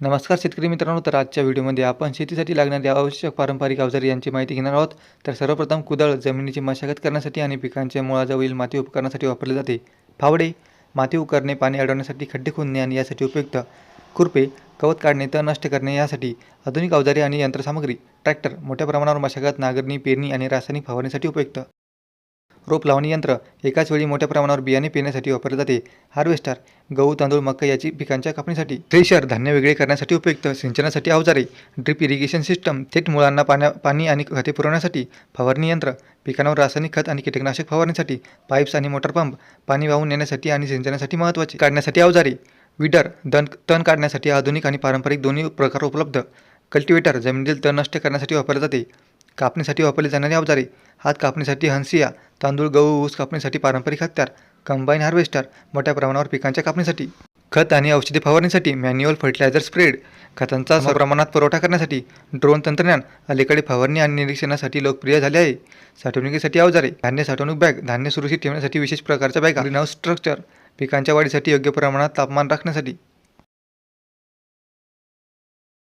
नमस्कार शेतकरी मित्रांनो तर आजच्या व्हिडिओमध्ये आपण शेतीसाठी लागणारी आवश्यक पारंपरिक अवजारे यांची माहिती घेणार आहोत. तर सर्वप्रथम कुदळ जमिनीची मशागत करण्यासाठी आणि पिकांच्या मुळाजवळील माती उपकरणासाठी वापरले जाते. फावडे माती उकरणे पाणी अडवण्यासाठी खड्डे खोदणे आणि यासाठी उपयुक्त. खुरपे गवत काढणे तण नष्ट करणे यासाठी आधुनिक अवजारे आणि यंत्रसामग्री ट्रॅक्टर मोठ्या प्रमाणावर मशागत नांगरणी पेरणी आणि रासायनिक फवारणीसाठी उपयुक्त. रोप लावणी यंत्र एकाच वेळी मोठ्या प्रमाणावर बियाणे पेरण्यासाठी वापरले जाते. हार्वेस्टर गहू तांदूळ मका याची पिकांच्या कापणीसाठी थ्रेशर धान्य वेगळे करण्यासाठी उपयुक्त सिंचनासाठी अवजारे ड्रिप इरिगेशन सिस्टम थेट मुळांना पाण्या पाणी आणि खते पुरवण्यासाठी फवारणी यंत्र पिकांवर रासायनिक खत आणि कीटकनाशक फवारणीसाठी पाईप्स आणि मोटर पंप पाणी वाहून नेण्यासाठी आणि सिंचनासाठी महत्त्वाचे काढण्यासाठी अवजारे विडर दन तण काढण्यासाठी आधुनिक आणि पारंपरिक दोन्ही प्रकार उपलब्ध. कल्टिवेटर जमिनीतील तण नष्ट करण्यासाठी वापरले जाते. कापणीसाठी वापरली जाणारी अवजारे. हात कापणीसाठी हंसिया तांदूळ गहू ऊस कापणीसाठी पारंपरिक हत्यार कंबाईन हार्वेस्टर मोठ्या प्रमाणावर पिकांच्या कापणीसाठी. खत आणि औषधी फवारणीसाठी मॅन्युअल फर्टिलायझर स्प्रेड. खतांचा प्रमाणात पुरवठा करण्यासाठी ड्रोन तंत्रज्ञान अलीकडे फवारणी आणि निरीक्षणासाठी लोकप्रिय झाले आहे. साठवणुकीसाठी अवजारे धान्य साठवणूक बॅग धान्य सुरक्षित ठेवण्यासाठी विशेष प्रकारच्या बॅगा ग्रीनहाऊस स्ट्रक्चर पिकांच्या वाढीसाठी योग्य प्रमाणात तापमान राखण्यासाठी.